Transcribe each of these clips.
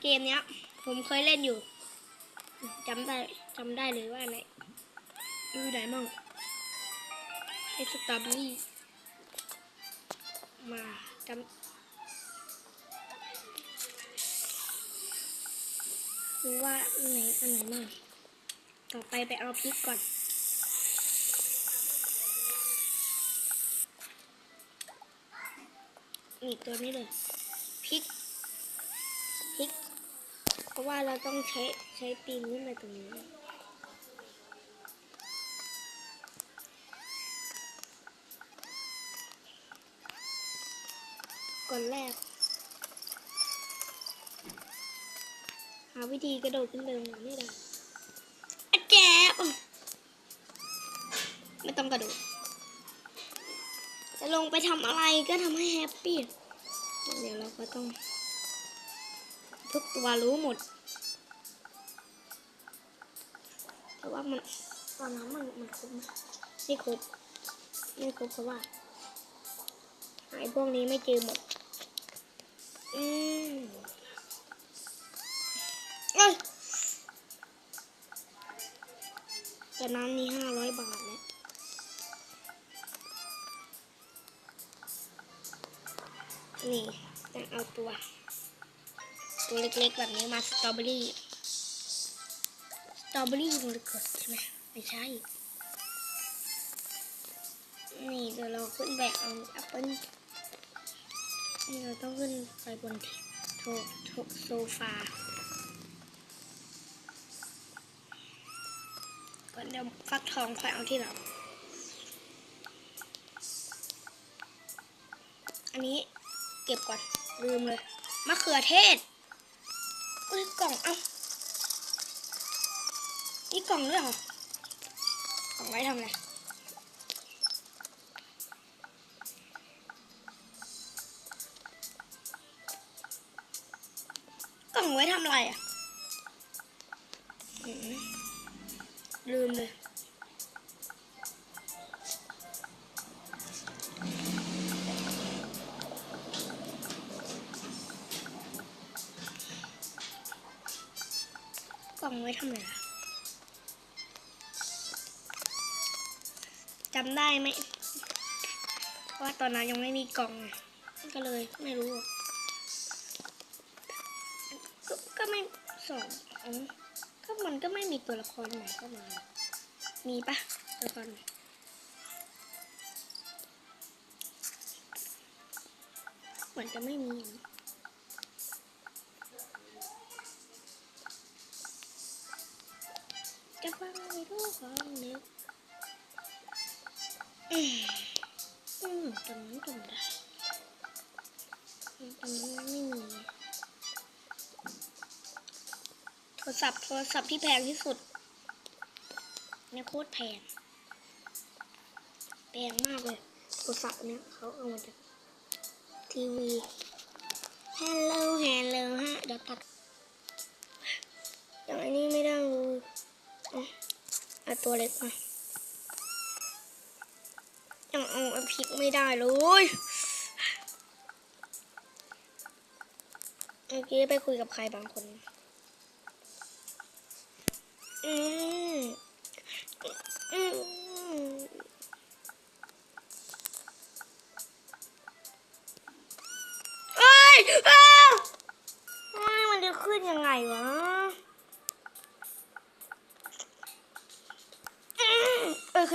เกมเนี้ย ผมเคยเล่นอยู่จำได้จำได้เลยว่าไหนดูไหนมั่งไอ้สตรอเบอรี่มาจำดูว่าอันไหนอันไหนมั่งต่อไปไปเอาพริกก่อนนี่ตัวนี้เลยพริกิก เพราะว่าเราต้องใช้ใช้ปีนขึ้นไปตรงนี้ก่อนแรก หาวิธีกระโดดขึ้นไปตรงนั้นไม่ได้อะแจ๊บไม่ต้องกระโดด จะลงไปทำอะไรก็ทำให้แฮปปี้ เดี๋ยวเราก็ต้อง ทุกตัวรู้หมด แต่ว่ามันตอนนั้นมันมันครบไม่ครบไม่ครบเพราะว่าหายพวกนี้ไม่เจอหมด อืมเอ้ยแต่น้ำนี้ห้าร้อยบาทแล้วนี่ต้องเอาตัว ตัวเล็กๆ แบบนี้มาสตรอเบอรี่สตรอเบอรี่มรกตใช่ไหมไม่ใช่ นี่เดี๋ยวเราขึ้นไปเอาแอปเปิ้ลนี่เราต้องขึ้นไปบนโถโถโซฟาก่อนเดี๋ยวฟักทองค่อยเอาที่เราอันนี้เก็บก่อนลืมเลยมะเขือเทศ อุ้ยกล่องเอ้าอีกล่องด้วยเหรอกล่องไว้ทำอะไรกล่องไว้ทำอะไรอะลืมเลย กล่องไว้ทำอะไรล่ะจำได้ไหมว่าตอนนั้นยังไม่มีกล่อง ก็เลยไม่รู้ ก็ก็ไม่สองอ๋อก็มันก็ไม่มีตัวละครใหม่เข้ามามีปะตัวละครใหม่เหมือนจะไม่มีนะ จะฟังในรูของนึกอืมอืมตรงนั้ตรงได้อืมตรงนั้นไม่มีโทรศัพท์โทรศัพท์ที่แพงที่สุดเนี่ยโคตรแพงแพงมากเลยโทรศัพท์เนี่ยเขาเอามาจากทีวี Hello Hello ฮะเดี๋ยวตัดอย่างนนี้ไม่ได้เลย เอาตัวเล็กมายังเอาอ้พริกไม่ได้เลยเมื่อกี้ไปคุยกับใครบางคน อืมอืมเอ้ยอ้าวมันจะขึ้นยังไงวะ อืม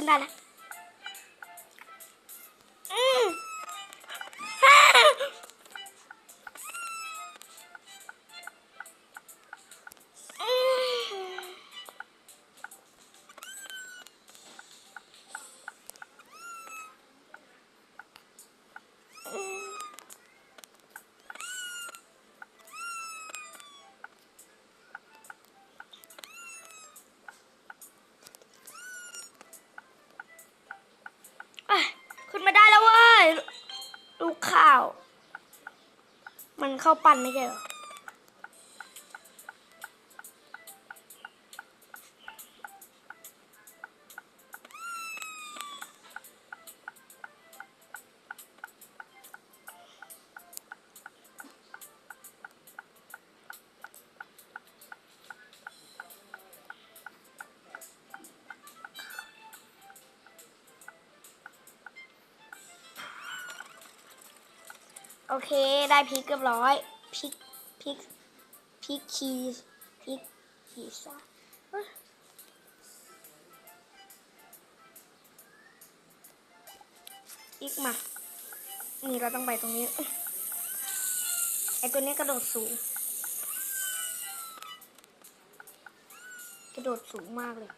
เอ มันเข้าปั้นไม่ใช่เหรอ โอเคได้พริกเรียบร้อยพริกพริกพริกชีสพริกชีสอะเอ้ยอีกมา นี่เราต้องไปตรงนี้ ไอตัวนี้กระโดดสูง กระโดดสูงมากเลย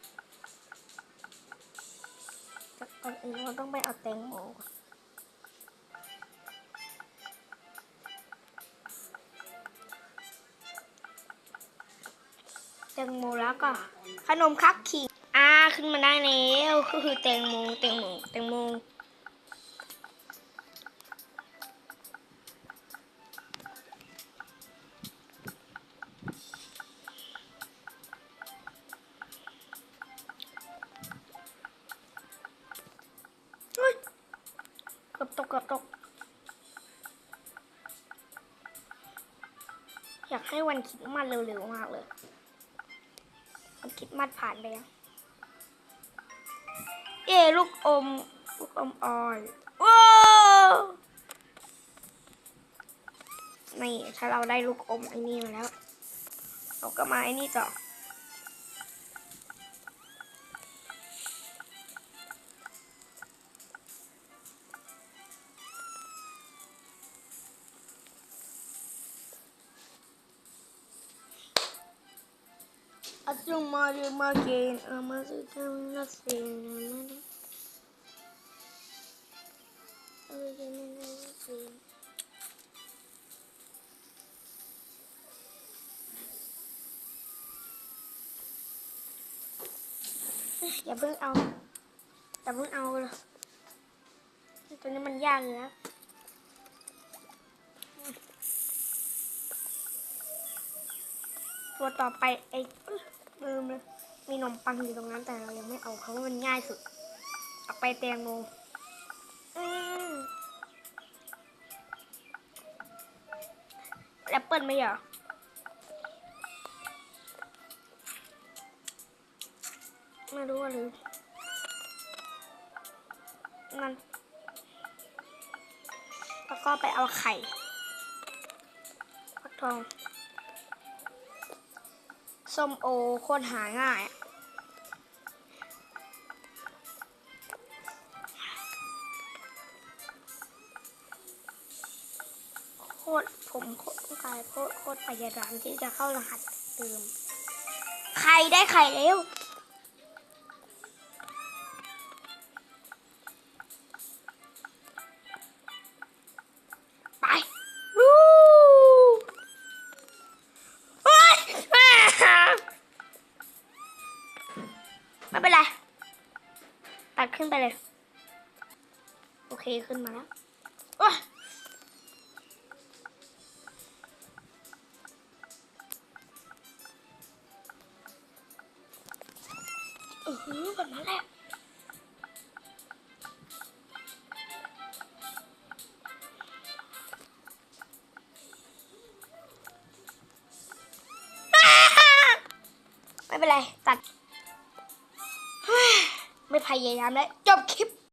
ก่อนอื่นเราต้องไปเอาแตงโมก่อน ตงโมแล้วก็ ขนมคักขิงอ่าขึ้นมาได้แล้วก็คือแตงโมแตงโมแตงโมเฮ้ยเกือบตกเกือบตก อยากให้วันคิดมันเร็วๆมากเลย คิดมัดผ่านไปแล้ว เอ้ลูกอม ลูกอมออยว้าวนี่ถ้าเราได้ลูกอมไอ้นี่มาแล้ว เราก็มาไอ้นี่ต่อ Asuma de Magen, Amazon Nothing. Nothing. อย่าเพิ่งเอาอย่าเพิ่งเอาเลยตัวนี้มันยากเลยนะตัวต่อไปไอ้อึ๊ะ ลืมเลยมีขนมปังอยู่ตรงนั้นแต่เรายังไม่เอาเพราะว่ามันง่ายสุดเอาไปแตงโมแอปเปิลไหมเหรอไม่รู้ว่าหรือมันแล้วก็ไปเอาไข่ฟักทอง ส้มโอโคตรหาง่ายโคตรผมโคตรต้องกายโคตรโคตรพยายามที่จะเข้ารหัสเติมไข่ได้ไข่แล้ว ไม่เป็นไร ตัดขึ้นไปเลย โอเคขึ้นมาแล้วโอ๊ยอือหือแบบนั้นแหละ ยายามแล้วจบคลิป